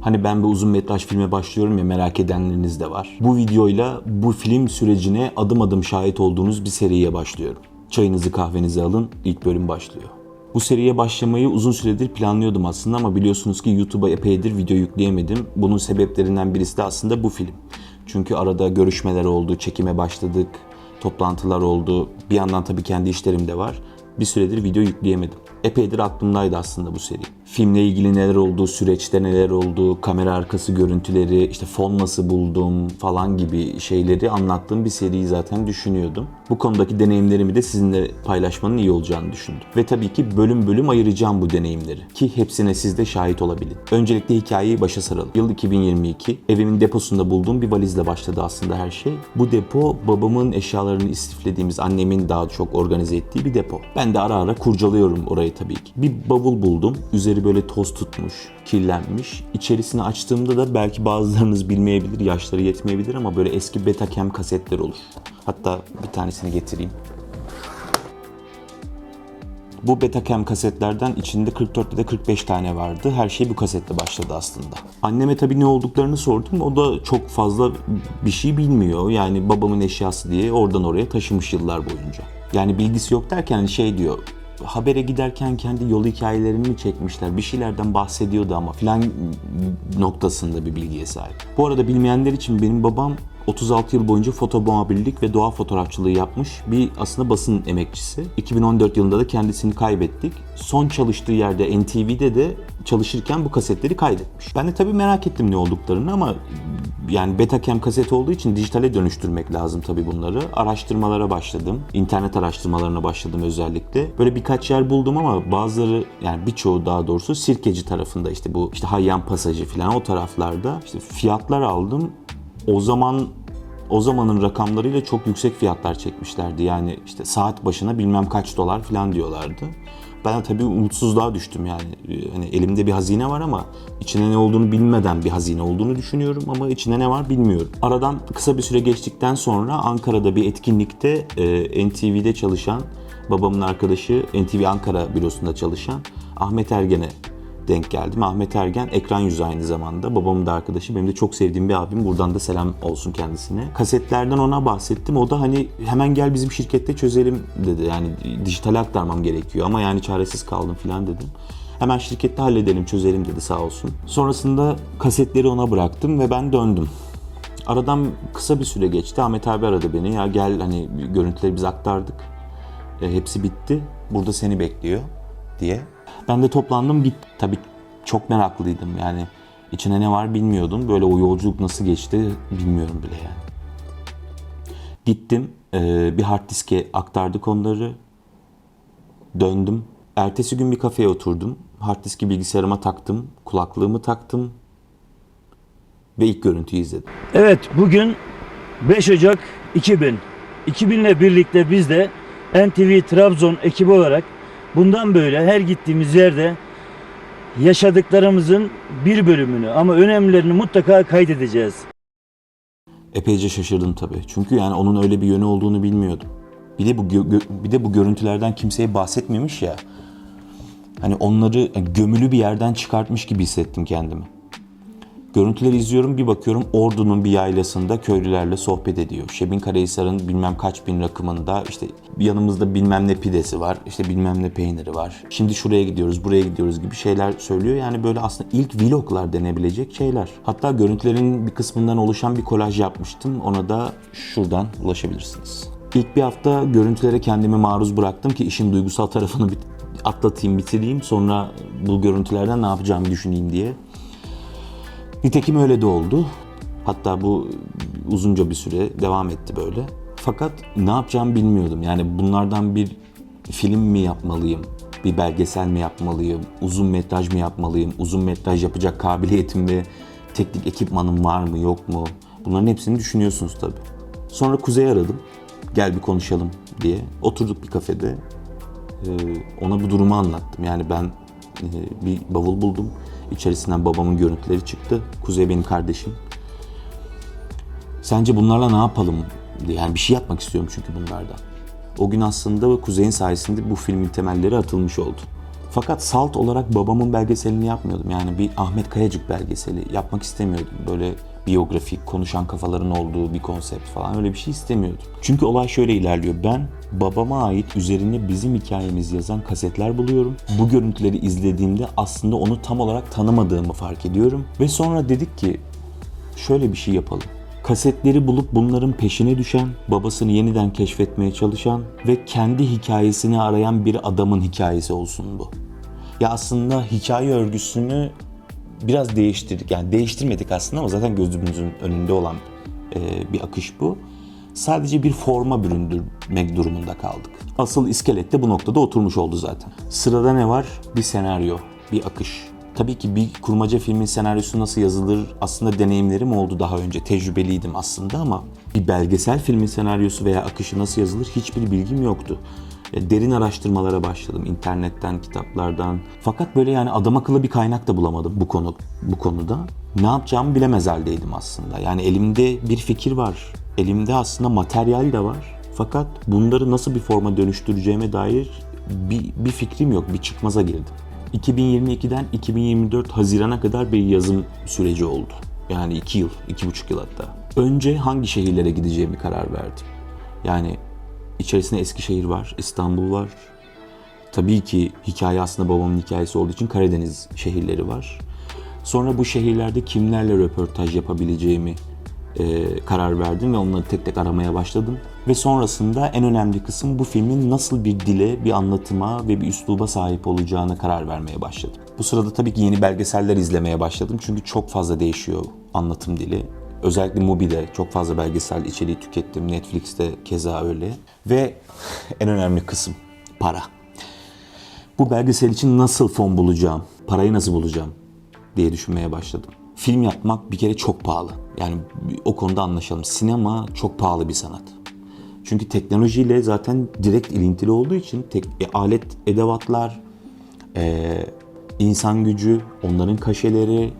Hani ben bir uzun metraj filme başlıyorum ya merak edenleriniz de var. Bu videoyla bu film sürecine adım adım şahit olduğunuz bir seriye başlıyorum. Çayınızı kahvenizi alın, ilk bölüm başlıyor. Bu seriye başlamayı uzun süredir planlıyordum aslında ama biliyorsunuz ki YouTube'a epeydir video yükleyemedim. Bunun sebeplerinden birisi de aslında bu film. Çünkü arada görüşmeler oldu, çekime başladık, toplantılar oldu. Bir yandan tabii kendi işlerim de var. Bir süredir video yükleyemedim. Epeydir aklımdaydı aslında bu seri. Filmle ilgili neler oldu, süreçte neler oldu, kamera arkası görüntüleri, işte fon nasıl buldum falan gibi şeyleri anlattığım bir seriyi zaten düşünüyordum. Bu konudaki deneyimlerimi de sizinle paylaşmanın iyi olacağını düşündüm. Ve tabii ki bölüm bölüm ayıracağım bu deneyimleri. Ki hepsine siz de şahit olabilin. Öncelikle hikayeyi başa saralım. Yıl 2022. Evimin deposunda bulduğum bir valizle başladı aslında her şey. Bu depo babamın eşyalarını istiflediğimiz annemin daha çok organize ettiği bir depo. Ben de ara ara kurcalıyorum orayı tabii ki. Bir bavul buldum. Üzeri böyle toz tutmuş, kirlenmiş. İçerisini açtığımda da belki bazılarınız bilmeyebilir, yaşları yetmeyebilir ama böyle eski Betacam kasetler olur. Hatta bir tanesini getireyim. Bu Betacam kasetlerden içinde 44 ya da 45 tane vardı. Her şey bu kasette başladı aslında. Anneme tabii ne olduklarını sordum. O da çok fazla bir şey bilmiyor. Yani babamın eşyası diye oradan oraya taşımış yıllar boyunca. Yani bilgisi yok derken şey diyor. Habere giderken kendi yol hikayelerini mi çekmişler? Bir şeylerden bahsediyordu ama filan noktasında bir bilgiye sahip. Bu arada bilmeyenler için benim babam 36 yıl boyunca foto muhabirlik ve doğa fotoğrafçılığı yapmış bir aslında basın emekçisi. 2014 yılında da kendisini kaybettik. Son çalıştığı yerde NTV'de de çalışırken bu kasetleri kaydetmiş. Ben de tabii merak ettim ne olduklarını ama yani Betacam kaset olduğu için dijitale dönüştürmek lazım tabii bunları. Araştırmalara başladım. İnternet araştırmalarına başladım özellikle. Böyle birkaç yer buldum ama bazıları yani birçoğu daha doğrusu Sirkeci tarafında işte bu işte Hayyan Pasajı falan o taraflarda işte fiyatlar aldım. O zaman o zamanın rakamlarıyla çok yüksek fiyatlar çekmişlerdi. Yani işte saat başına bilmem kaç dolar falan diyorlardı. Ben de tabii umutsuzluğa düştüm yani. Ee, Hani elimde bir hazine var ama içine ne olduğunu bilmeden bir hazine olduğunu düşünüyorum ama içine ne var bilmiyorum. Aradan kısa bir süre geçtikten sonra Ankara'da bir etkinlikte e, NTV'de çalışan babamın arkadaşı NTV Ankara bürosunda çalışan Ahmet Ergen'e denk geldim. Ahmet Ergen ekran yüzü aynı zamanda. Babamın da arkadaşı. Benim de çok sevdiğim bir abim. Buradan da selam olsun kendisine. Kasetlerden ona bahsettim. O da hani hemen gel bizim şirkette çözelim dedi. Yani dijitale aktarmam gerekiyor ama yani çaresiz kaldım falan dedim. Hemen şirkette halledelim, çözelim dedi sağ olsun. Sonrasında kasetleri ona bıraktım ve ben döndüm. Aradan kısa bir süre geçti. Ahmet abi aradı beni. Ya gel hani görüntüleri biz aktardık. E, hepsi bitti. Burada seni bekliyor diye. Ben de toplandım git. Tabii çok meraklıydım yani. içine ne var bilmiyordum. Böyle o yolculuk nasıl geçti bilmiyorum bile yani. Gittim. bir hard diske aktardık onları. Döndüm. Ertesi gün bir kafeye oturdum. Hard diski bilgisayarıma taktım. Kulaklığımı taktım. Ve ilk görüntüyü izledim. Evet bugün 5 Ocak 2000. 2000 ile birlikte biz de NTV Trabzon ekibi olarak bundan böyle her gittiğimiz yerde yaşadıklarımızın bir bölümünü ama önemlilerini mutlaka kaydedeceğiz. Epeyce şaşırdım tabii. Çünkü yani onun öyle bir yönü olduğunu bilmiyordum. Bir de bu bir de bu görüntülerden kimseye bahsetmemiş ya. Hani onları gömülü bir yerden çıkartmış gibi hissettim kendimi. Görüntüleri izliyorum bir bakıyorum Ordu'nun bir yaylasında köylülerle sohbet ediyor. Şebin Karahisar'ın bilmem kaç bin rakımında işte yanımızda bilmem ne pidesi var, işte bilmem ne peyniri var. Şimdi şuraya gidiyoruz, buraya gidiyoruz gibi şeyler söylüyor. Yani böyle aslında ilk vloglar denebilecek şeyler. Hatta görüntülerin bir kısmından oluşan bir kolaj yapmıştım. Ona da şuradan ulaşabilirsiniz. İlk bir hafta görüntülere kendimi maruz bıraktım ki işin duygusal tarafını bit- atlatayım, bitireyim. Sonra bu görüntülerden ne yapacağımı düşüneyim diye. Nitekim öyle de oldu. Hatta bu uzunca bir süre devam etti böyle. Fakat ne yapacağımı bilmiyordum. Yani bunlardan bir film mi yapmalıyım? Bir belgesel mi yapmalıyım? Uzun metraj mı yapmalıyım? Uzun metraj yapacak kabiliyetim ve teknik ekipmanım var mı yok mu? Bunların hepsini düşünüyorsunuz tabii. Sonra Kuzey aradım. Gel bir konuşalım diye. Oturduk bir kafede. Ee, ona bu durumu anlattım. Yani ben e, bir bavul buldum. İçerisinden babamın görüntüleri çıktı. Kuzey benim kardeşim. Sence bunlarla ne yapalım. Yani bir şey yapmak istiyorum çünkü bunlardan. O gün aslında Kuzey'in sayesinde bu filmin temelleri atılmış oldu. Fakat salt olarak babamın belgeselini yapmıyordum. Yani bir Ahmet Kayacık belgeseli yapmak istemiyordum. Böyle biyografik, konuşan kafaların olduğu bir konsept falan öyle bir şey istemiyordum. Çünkü olay şöyle ilerliyor. Ben babama ait üzerine bizim hikayemizi yazan kasetler buluyorum. Bu görüntüleri izlediğimde aslında onu tam olarak tanımadığımı fark ediyorum. Ve sonra dedik ki şöyle bir şey yapalım. Kasetleri bulup bunların peşine düşen, babasını yeniden keşfetmeye çalışan ve kendi hikayesini arayan bir adamın hikayesi olsun bu. Ya aslında hikaye örgüsünü biraz değiştirdik. Yani değiştirmedik aslında ama zaten gözümüzün önünde olan e, bir akış bu. Sadece bir forma büründürmek durumunda kaldık. Asıl iskelet de bu noktada oturmuş oldu zaten. Sırada ne var? Bir senaryo, bir akış. Tabii ki bir kurmaca filmin senaryosu nasıl yazılır aslında deneyimlerim oldu daha önce. Tecrübeliydim aslında ama bir belgesel filmin senaryosu veya akışı nasıl yazılır hiçbir bilgim yoktu. E, Derin araştırmalara başladım internetten, kitaplardan. Fakat böyle yani adam akıllı bir kaynak da bulamadım bu konu bu konuda. Ne yapacağımı bilemez haldeydim aslında. Yani elimde bir fikir var. Elimde aslında materyal de var. Fakat bunları nasıl bir forma dönüştüreceğime dair bir, bir fikrim yok. Bir çıkmaza girdim. 2022'den 2024 Haziran'a kadar bir yazım süreci oldu. Yani 2 yıl, 2,5 yıl hatta. Önce hangi şehirlere gideceğimi karar verdim. Yani içerisinde Eskişehir var, İstanbul var. Tabii ki hikaye aslında babamın hikayesi olduğu için Karadeniz şehirleri var. Sonra bu şehirlerde kimlerle röportaj yapabileceğimi e, karar verdim ve onları tek tek aramaya başladım. Ve sonrasında en önemli kısım bu filmin nasıl bir dile, bir anlatıma ve bir üsluba sahip olacağına karar vermeye başladım. Bu sırada tabii ki yeni belgeseller izlemeye başladım çünkü çok fazla değişiyor anlatım dili. Özellikle Mubi'de çok fazla belgesel içeriği tükettim. Netflix'te keza öyle. Ve en önemli kısım para. Bu belgesel için nasıl fon bulacağım, parayı nasıl bulacağım diye düşünmeye başladım. Film yapmak bir kere çok pahalı. Yani o konuda anlaşalım. Sinema çok pahalı bir sanat. Çünkü teknolojiyle zaten direkt ilintili olduğu için tek, e, alet, edevatlar, e, insan gücü, onların kaşeleri,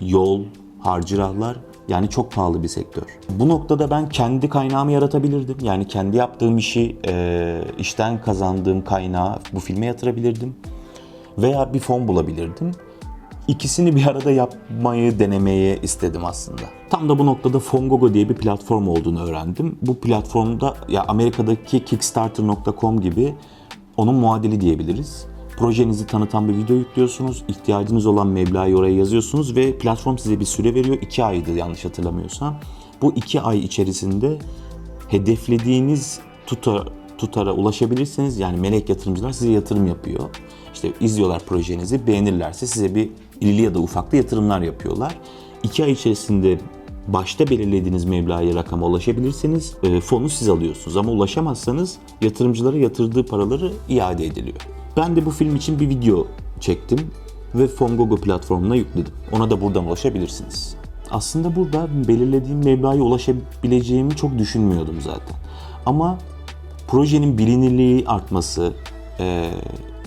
yol, harcırahlar yani çok pahalı bir sektör. Bu noktada ben kendi kaynağımı yaratabilirdim. Yani kendi yaptığım işi, e, işten kazandığım kaynağı bu filme yatırabilirdim. Veya bir fon bulabilirdim. İkisini bir arada yapmayı denemeyi istedim aslında. Tam da bu noktada Fongogo diye bir platform olduğunu öğrendim. Bu platformda ya Amerika'daki Kickstarter.com gibi onun muadili diyebiliriz. Projenizi tanıtan bir video yüklüyorsunuz, ihtiyacınız olan meblağı oraya yazıyorsunuz ve platform size bir süre veriyor. 2 aydı yanlış hatırlamıyorsam. Bu 2 ay içerisinde hedeflediğiniz tutar, tutara ulaşabilirseniz yani melek yatırımcılar size yatırım yapıyor. İşte izliyorlar projenizi, beğenirlerse size bir illi ya da ufaklı yatırımlar yapıyorlar. 2 ay içerisinde başta belirlediğiniz meblağa rakama ulaşabilirseniz e, fonu siz alıyorsunuz. Ama ulaşamazsanız yatırımcılara yatırdığı paraları iade ediliyor. Ben de bu film için bir video çektim ve Fongogo platformuna yükledim. Ona da buradan ulaşabilirsiniz. Aslında burada belirlediğim meblağa ulaşabileceğimi çok düşünmüyordum zaten. Ama projenin bilinirliği artması, e,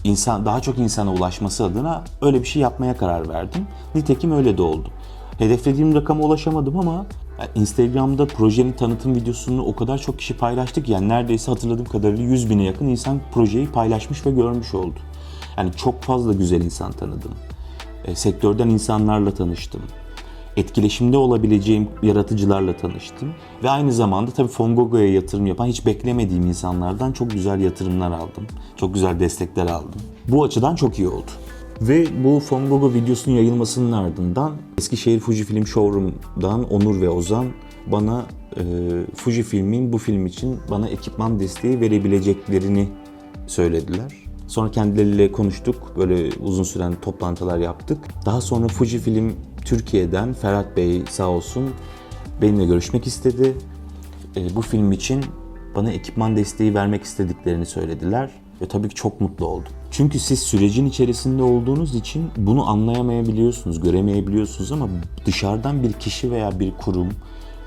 insan daha çok insana ulaşması adına öyle bir şey yapmaya karar verdim. Nitekim öyle de oldu. Hedeflediğim rakama ulaşamadım ama Instagram'da projenin tanıtım videosunu o kadar çok kişi paylaştık yani neredeyse hatırladığım kadarıyla 100 bine yakın insan projeyi paylaşmış ve görmüş oldu. Yani çok fazla güzel insan tanıdım. E, sektörden insanlarla tanıştım. Etkileşimde olabileceğim yaratıcılarla tanıştım. Ve aynı zamanda tabii Fongogo'ya yatırım yapan hiç beklemediğim insanlardan çok güzel yatırımlar aldım. Çok güzel destekler aldım. Bu açıdan çok iyi oldu. Ve bu Fongogo videosunun yayılmasının ardından Eskişehir Fujifilm Showroom'dan Onur ve Ozan bana e, Fujifilm'in bu film için bana ekipman desteği verebileceklerini söylediler. Sonra kendileriyle konuştuk. Böyle uzun süren toplantılar yaptık. Daha sonra Fujifilm Türkiye'den Ferhat Bey sağ olsun benimle görüşmek istedi. E, bu film için bana ekipman desteği vermek istediklerini söylediler. Ve tabii ki çok mutlu oldum. Çünkü siz sürecin içerisinde olduğunuz için bunu anlayamayabiliyorsunuz, göremeyebiliyorsunuz ama dışarıdan bir kişi veya bir kurum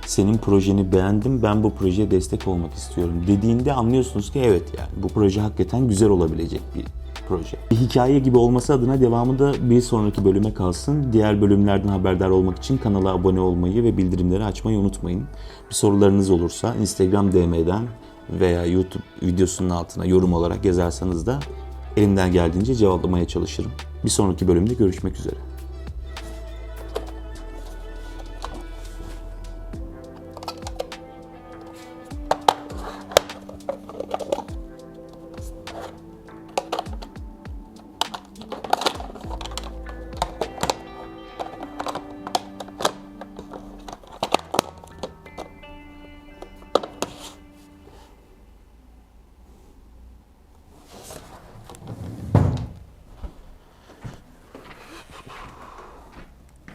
senin projeni beğendim, ben bu projeye destek olmak istiyorum dediğinde anlıyorsunuz ki evet yani bu proje hakikaten güzel olabilecek bir proje. Bir hikaye gibi olması adına devamı da bir sonraki bölüme kalsın. Diğer bölümlerden haberdar olmak için kanala abone olmayı ve bildirimleri açmayı unutmayın. Bir sorularınız olursa Instagram DM'den veya YouTube videosunun altına yorum olarak yazarsanız da elimden geldiğince cevaplamaya çalışırım. Bir sonraki bölümde görüşmek üzere.